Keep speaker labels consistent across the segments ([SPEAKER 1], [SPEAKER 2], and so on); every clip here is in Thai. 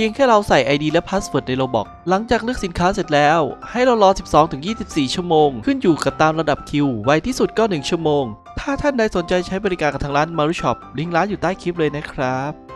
[SPEAKER 1] พียงแค่เราใส่ ID และพาสเวิร์ดในโลบอกหลังจากเลือกสินค้าเสร็จแล้ว ให้เรารอ 12-24 ชั่วโมง ขึ้นอยู่กับตามระดับคิว ไวที่สุดก็ 1 ชั่วโมง ถ้าท่านใดสนใจใช้บริการกับทางร้านมารุช็อปลิงก์ร้านอยู่ใต้คลิปเลยนะครับ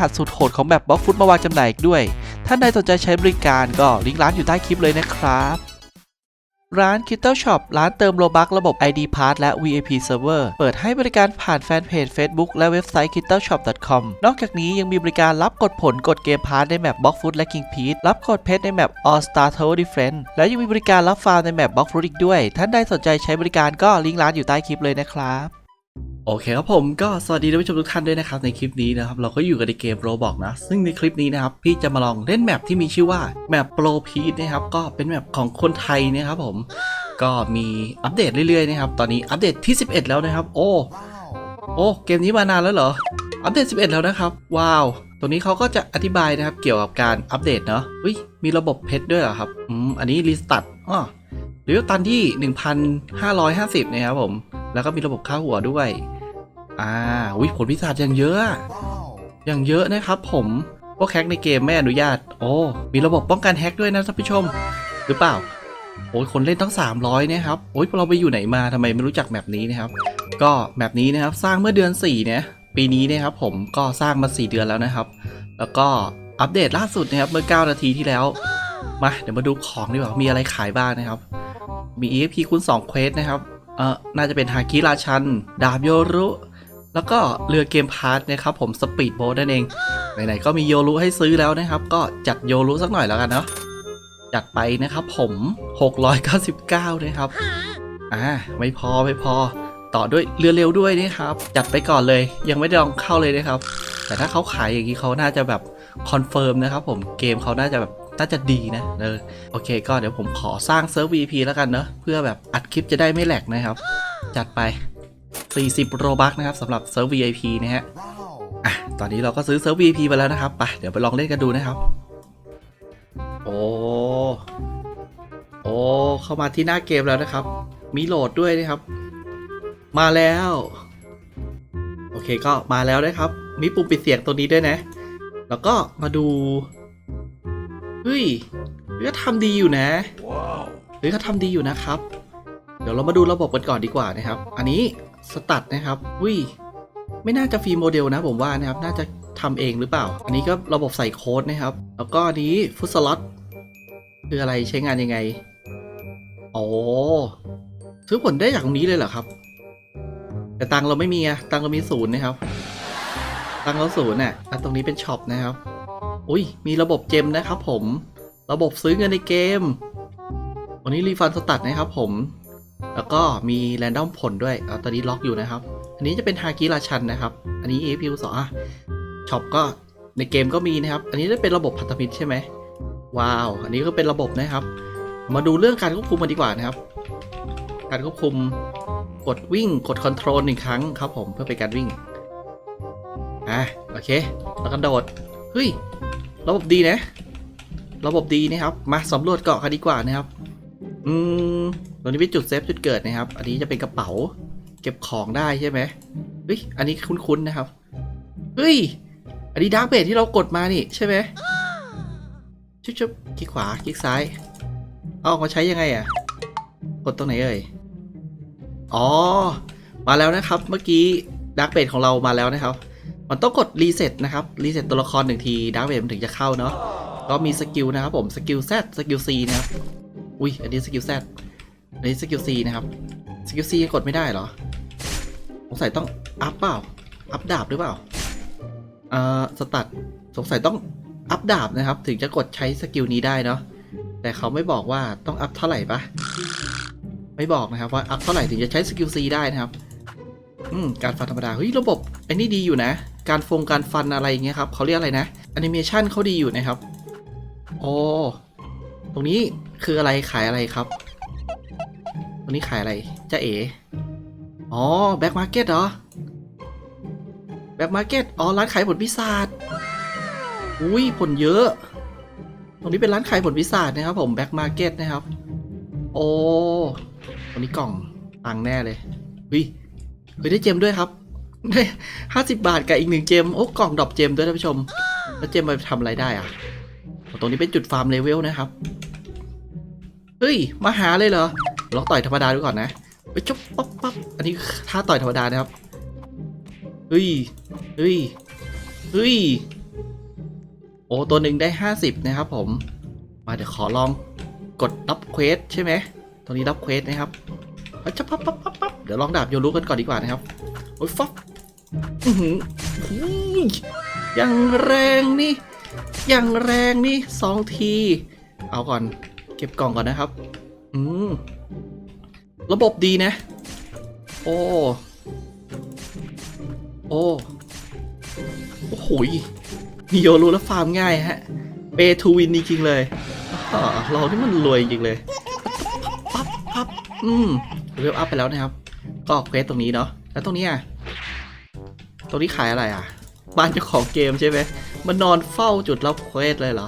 [SPEAKER 1] หัสสุดโหดของแบบบล็อกฟุตมาวางจำหน่ายอีกด้วย ท่านใดสนใจใช้บริการก็ลิงก์ร้านอยู่ใต้คลิปเลยนะครับร้าน k i t t l e Shop ร้านเติมโลบักระบบ ID Pass และ VIP Server เปิดให้บริการผ่านแฟนเพจ Facebook และเว็บไซต์ k i t t l e Shop com นอกจากนี้ยังมีบริการรับกดผลกดเกมพาร์ทในแมป Block Foot และ King p e t รับกดเพชรในแมป All Star Tower Defense และยังมีบริการรับฟาร์มในแมป Block Foot อีกด้วย ท่านใดสนใจใช้บริการก็ลิงก์ร้านอยู่ใต้คลิปเลยนะครับ โอเคครับผมก็สวัสดีท่านผู้ชมทุกท่านด้วยนะครับในคลิปนี้นะครับเราก็อยู่กันในเกมโรบอกนะ ซึ่งในคลิปนี้นะครับพี่จะมาลองเล่นแมปที่มีชื่อว่าแมปโปรพีทนะครับก็เป็นแมปของคนไทยนะครับผมก็มีอัปเดตเรื่อยๆนะครับตอนนี้อัปเดตที่ 11 แล้วนะครับ โอ้โอ้เกมนี้มานานแล้วเหรออัปเดต 11 แล้วนะครับ ว้าวตัวนี้เขาก็จะอธิบายนะครับเกี่ยวกับการอัปเดตเนาะอุ้ยมีระบบเพชรด้วยเหรอครับอืมอันนี้รีสตัดอ๋อหรือตันที่ 1,550 นะครับผม แล้วก็มีระบบค่าหัวด้วย อ่าอุ้ยผลพิศาจอย่างเยอะ อย่างเยอะนะครับผมพวกแฮกในเกมไม่อนุญาต โอ้ มีระบบป้องกันแฮกด้วยนะท่านผู้ชม หรือเปล่า โอ้ยคนเล่นตั้ง 300เนี่ยครับ โอ้ยเราไปอยู่ไหนมาทำไมไม่รู้จักแมปนี้นะครับ ก็แมปนี้นะครับสร้างเมื่อเดือน4เนี่ยปีนี้นะครับผมก็สร้างมา 4 เดือนแล้วนะครับ แล้วก็อัปเดตล่าสุดนะครับเมื่อ 9 นาทีที่แล้ว มาเดี๋ยวมาดูของดีกว่า มีอะไรขายบ้างนะครับ มี EXP คูณ2เควสนะครับ เออน่าจะเป็นฮาคิราชัน ดาบโยรุ แล้วก็เรือเกมพาร์ทนะครับผมสปีดโบ๊ทนั่นเอง ไหนๆก็มีโยรุให้ซื้อแล้วนะครับ ก็จัดโยรุสักหน่อยแล้วกันเนาะจัดไปนะครับผม 699นะครับ อ่า ไม่พอไม่พอ ต่อด้วยเรือเร็วด้วยนะครับ จัดไปก่อนเลย ยังไม่ได้ลองเข้าเลยนะครับ แต่ถ้าเขาขายอย่างนี้เขาน่าจะแบบคอนเฟิร์มนะครับผม เกมเขาน่าจะแบบ น่าจะดีนะเออโอเค ก็เดี๋ยวผมขอสร้างเซิร์ฟ VP แล้วกันเนอะเพื่อแบบอัดคลิปจะได้ไม่แหลกนะครับ จัดไป 40 โรบักนะครับสำหรับเซิร์ฟ VIP นะฮะอะตอนนี้เราก็ซื้อเซิร์ฟ VIP ไปแล้วนะครับไปเดี๋ยวไปลองเล่นกันดูนะครับ โอ้โอ้เข้ามาที่หน้าเกมแล้วนะครับ มีโหลดด้วยนะครับ มาแล้ว โอเคก็มาแล้วนะครับ มีปุ่มปิดเสียงตัวนี้ด้วยนะ แล้วก็มาดู เฮ้ยเฮ้ยเขาทำดีอยู่นะเฮ้ยเขาทำดีอยู่นะครับ เดี๋ยวเรามาดูระบบกันก่อนดีกว่านะครับ อันนี้สตัดนะครับอุ้ยไม่น่าจะฟรีโมเดลนะผมว่านะครับ น่าจะทำเองหรือเปล่า อันนี้ก็ระบบใส่โค้ดนะครับ แล้วก็อันนี้ฟุตสล็อตคืออะไรใช้งานยังไงโอ้ซื้อผลได้จากตรงนี้เลยเหรอครับ แต่ตังค์เราไม่มีอะตังค์เรามีศูนย์นะครับ ตังค์เราศูนย์น่ะอะตรงนี้เป็นช็อปนะครับ อุ้ยมีระบบเจมนะครับผม ระบบซื้อเงินในเกม วันนี้รีฟันสตัดนะครับผม แล้วก็มีแรนดอมผลด้วยเอาตอนนี้ล็อกอยู่นะครับ อันนี้จะเป็นฮากิราชันนะครับ อันนี้ APU สองอะช็อปก็ในเกมก็มีนะครับ อันนี้จะเป็นระบบพันธมิตรใช่ไหมว้าว อันนี้ก็เป็นระบบนะครับ มาดูเรื่องการควบคุมกันดีกว่านะครับ การควบคุมกดวิ่งกดคอนโทรลหนึ่งครั้งครับผมเพื่อเป็นการวิ่ง อะโอเค แล้วก็โดด เฮ้ย ระบบดีนะ ระบบดีนะครับ มาสำรวจเกาะกันดีกว่านะครับ อืมตรงนี้เป็นจุดเซฟจุดเกิดนะครับ อันนี้จะเป็นกระเป๋า เก็บของได้ใช่ไหมเฮ้ย อันนี้คุ้นๆนะครับ เฮ้ย อันนี้ดาร์กเบดที่เรากดมานี่ใช่ไหมชุบชุบคลิกขวา คลิกซ้าย เอามาใช้ยังไงอะกดตรงไหนเอ่ย อ๋อ มาแล้วนะครับ เมื่อกี้ดาร์กเบดของเรามาแล้วนะครับ มันต้องกดรีเซ็ตนะครับรีเซ็ตตัวละครหนึ่งทีดาร์กเบดมันถึงจะเข้าเนาะก็มีสกิลนะครับผมสกิล Z สกิล C นะครับอุ้ยอันนี้สกิล Z อันนี้สกิล C นะครับสกิล C กดไม่ได้เหรอ
[SPEAKER 2] สงสัยต้องอัพเปล่าอัพดาบหรือเปล่าเอ่อสตัดสงสัยต้องอัพดาบนะครับ ถึงจะกดใช้สกิลนี้ได้เนาะแต่เขาไม่บอกว่าต้องอัพเท่าไหร่ปะไม่บอกนะครับว่าอัพเท่าไหร่ถึงจะใช้สกิลซีได้นะครับ อืมการฟันธรรมดาเฮ้ยระบบอันนี้ดีอยู่นะ การฟงการฟันอะไรอย่างเงี้ยครับเขาเรียกอะไรนะแอนิเมชันเขาดีอยู่นะครับโอ้ตรงนี้คืออะไรขายอะไรครับ ตรงนี้ขายอะไรจ้าเอ๋อ๋อแบ็กมาร์เก็ตเหรอแบ็กมาร์เก็ตอ๋อร้านขายผลพิศาจอุ้ยผลเยอะ ตรงนี้เป็นร้านขายผลพิศาจนะครับ ผมแบ็กมาร์เก็ตนะครับ โอ้ตรงนี้กล่องตังแน่เลยเฮ้ยเฮ้ยได้เจมด้วยครับ ได้ห้าสิบบาทกับอีกหนึ่งเจม โอ้กล่องดรอปเจมด้วยท่านผู้ชม แล้วเจมมาทำอะไรได้อะตรงนี้เป็นจุดฟาร์มเลเวลนะครับ เฮ้ย มาหาเลยเหรอ ลองต่อยธรรมดาดูก่อนนะไปจบปั๊บปั๊บอันนี้ท่าต่อยธรรมดานะครับ เฮ้ย เฮ้ย เฮ้ย โอ้ตัวหนึ่งได้ห้าสิบนะครับผม มาเดี๋ยวขอลองกดรับเควสใช่ไหมตรงนี้รับเควสนะครับปั๊บปั๊บปั๊บปั๊บปั๊บเดี๋ยวลองดาบโยรู้กันก่อนดีกว่านะครับ โอ้ยฟับ อื้อหืออุ้ยยังแรงนี่ยังแรงนี่สองที เอาก่อน เก็บกล่องก่อนนะครับ อืม ระบบดีนะ โอ้ โอ้โอ้โหยมีโยรู้แล้วฟาร์มง่ายฮะ เปทูวินจริงๆเลยเราที่มันรวยจริงเลยปั๊บปั๊บอืมเวลอัพไปแล้วนะครับ ก็เควสตรงนี้เนาะ แล้วตรงนี้อะ ตรงนี้ขายอะไรอะ บ้านเจ้าของเกมใช่ไหม มันนอนเฝ้าจุดรับเควสเลยเหรอ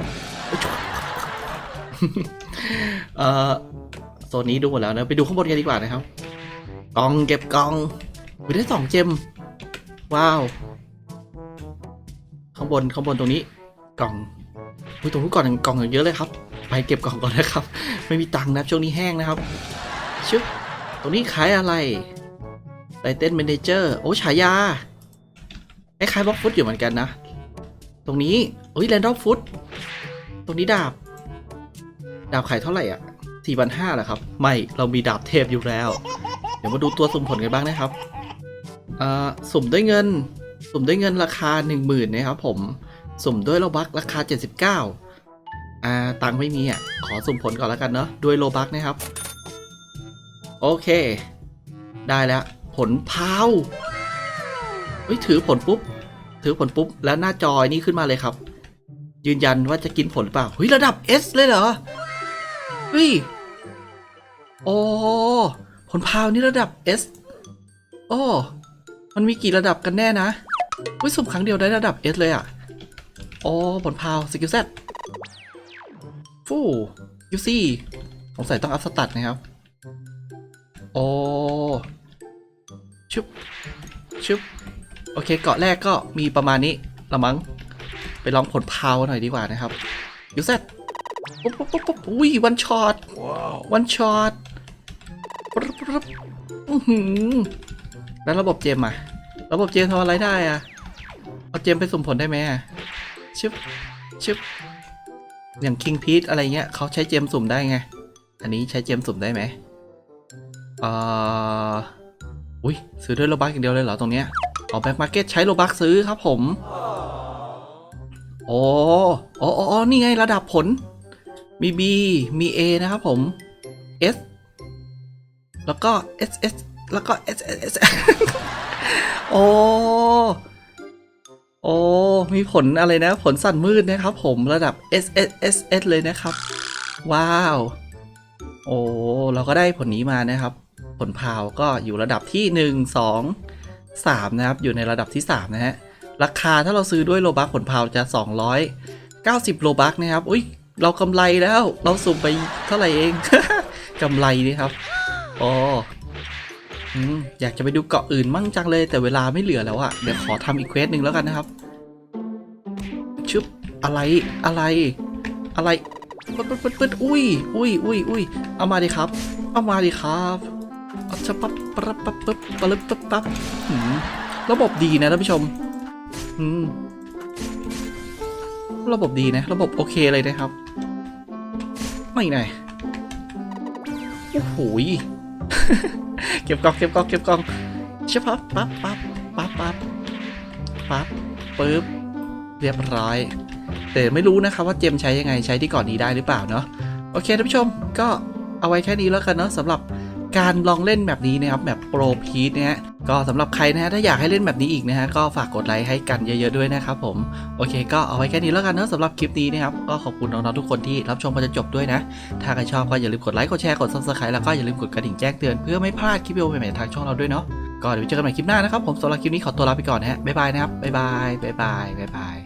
[SPEAKER 2] เอ่อโซนนี้ดูหมดแล้วนะ ไปดูข้างบนกันดีกว่านะครับกล่องเก็บกล่องไปได้สองเจม ว้าว ข้างบนข้างบนตรงนี้ กล่องอุ้ยตรงนู้นก่อนกล่องอย่างเยอะเลยครับ ไปเก็บกล่องก่อนนะครับ ไม่มีตังค์นะช่วงนี้แห้งนะครับชึบตรงนี้ขายอะไรไ i เต้นเมนเจอร์ โอ้ฉายา คล้ายๆบล็อกฟุตอยู่เหมือนกันนะ ตรงนี้เฮ้ยแรนดอมฟุต ตรงนี้ดาบ ดาบขายเท่าไหร่อะสี่พันห้าเหรอครับ ไม่ เรามีดาบเทพอยู่แล้ว เดี๋ยวมาดูตัวสุ่มผลกันบ้างนะครับอ่าสุ่มด้วยเงิน สุ่มด้วยเงินราคา1 0,000นนะครับผม สุ่มด้วยโลบักราคา79อ่า ตังไม่มีอะ ขอสุ่มผลก่อนแล้วกันเนาะ ด้วยโลบักนะครับ โอเค ได้แล้ว ผลพาว เฮ้ยถือผลปุ๊บ ถือผลปุ๊บ แล้วหน้าจอยนี่ขึ้นมาเลยครับ ยืนยันว่าจะกินผลหรือเปล่าเฮ้ยระดับ S เลยเหรอเฮ้ยโอ้ผลพาวนี่ระดับ S โอ้มันมีกี่ระดับกันแน่นะวิสุ่มครั้งเดียวได้ระดับ S เลยอะโอ้ผลพาวสกิลเซตฟูยูซี่สงสัยต้องอัพสตัดนะครับ โอ้ชุบชุบ โอเคเกาะแรกก็มีประมาณนี้ละมั้งไปลองผลพาวหน่อยดีกว่านะครับยูเซตปุ๊บปุ๊บปุ๊บปุ๊บอุ้ยวันช็อตวันช็อตปุ๊บปุ๊บปุ๊บอื้อหือแล้วระบบเจมอะระบบเจมทำอะไรได้อะเอาเจมไปสุ่มผลได้ไหมอะชึบชึบอย่างคิงพีทอะไรเงี้ยเขาใช้เจมสุ่มได้ไง อันนี้ใช้เจมสุ่มได้ไหมเอ่ออุ้ยซื้อด้วยโลบักอย่างเดียวเลยเหรอตรงเนี้ย ออกแบ็คมาร์เก็ตใช้โลบักซื้อครับผม โอ้โอ้โอ้นี่ไงระดับผล มี B มี A นะครับผม S แล้วก็ S S แล้วก็ S S S โอ้โอ้มีผลอะไรนะ ผลสั่นมืดนะครับผมระดับ S S S S เลยนะครับ ว้าว โอ้ เราก็ได้ผลนี้มานะครับ ผลพาวก็อยู่ระดับที่ 1 2 3 นะครับ อยู่ในระดับที่ 3 นะฮะ ราคาถ้าเราซื้อด้วยโลบักผลพาวจะ 290 โลบักนะครับ อุ้ยเรากำไรแล้วเราสุ่มไปเท่าไหร่เองกำไรนี่ครับอ๋ออืมอยากจะไปดูเกาะอื่นมั่งจังเลย แต่เวลาไม่เหลือแล้วอะเดี๋ยวขอทำอีกเควสหนึ่งแล้วกันนะครับชึบอะไรอะไรอะไรปึ๊ดปึ๊ดปึ๊ดปึ๊ดอุ้ยอุ้ยอุ้ยอุ้ยเอามาดิครับ เอามาดิครับ อาชะปั๊บปั๊บปั๊บปั๊บปั๊บปั๊บปั๊บระบบดีนะท่านผู้ชม อืม ระบบดีนะ ระบบโอเคเลยนะครับ ไม่ไหนโอ้โหเก็บกองเก็บกองเก็บกองใช่ปั๊บปั๊บปั๊บปั๊บปั๊บปั๊บปึ๊บเรียบร้อย แต่ไม่รู้นะครับว่าเจมใช้ยังไงใช้ที่ก่อนนี้ได้หรือเปล่าเนาะโอเคท่านผู้ชมก็เอาไว้แค่นี้แล้วกันเนาะสำหรับ การลองเล่นแบบนี้นะครับแบบโปรพีทนะฮะก็สำหรับใครนะฮะถ้าอยากให้เล่นแบบนี้อีกนะฮะก็ฝากกดไลค์ให้กันเยอะๆด้วยนะครับผมโอเค ก็เอาไว้แค่นี้แล้วกันเนะสำหรับคลิปนี้นะครับก็ขอบคุณน้องๆทุกคนที่รับชมมาจนจบด้วยนะ ถ้าใครชอบก็อย่าลืมกดไลค์กดแชร์กด subscribe แล้วก็อย่าลืมกดกระดิ่งแจ้งเตือนเพื่อไม่พลาดคลิปวิดีโอใหม่ๆทางช่องเราด้วยเนาะก็เดี๋ยวเจอกันใหม่คลิปหน้านะครับผมสำหรับคลิปนี้ขอตัวลาไปก่อนนะฮะบ๊ายบายนะครับบ๊ายบายบ๊ายบายบ๊ายบาย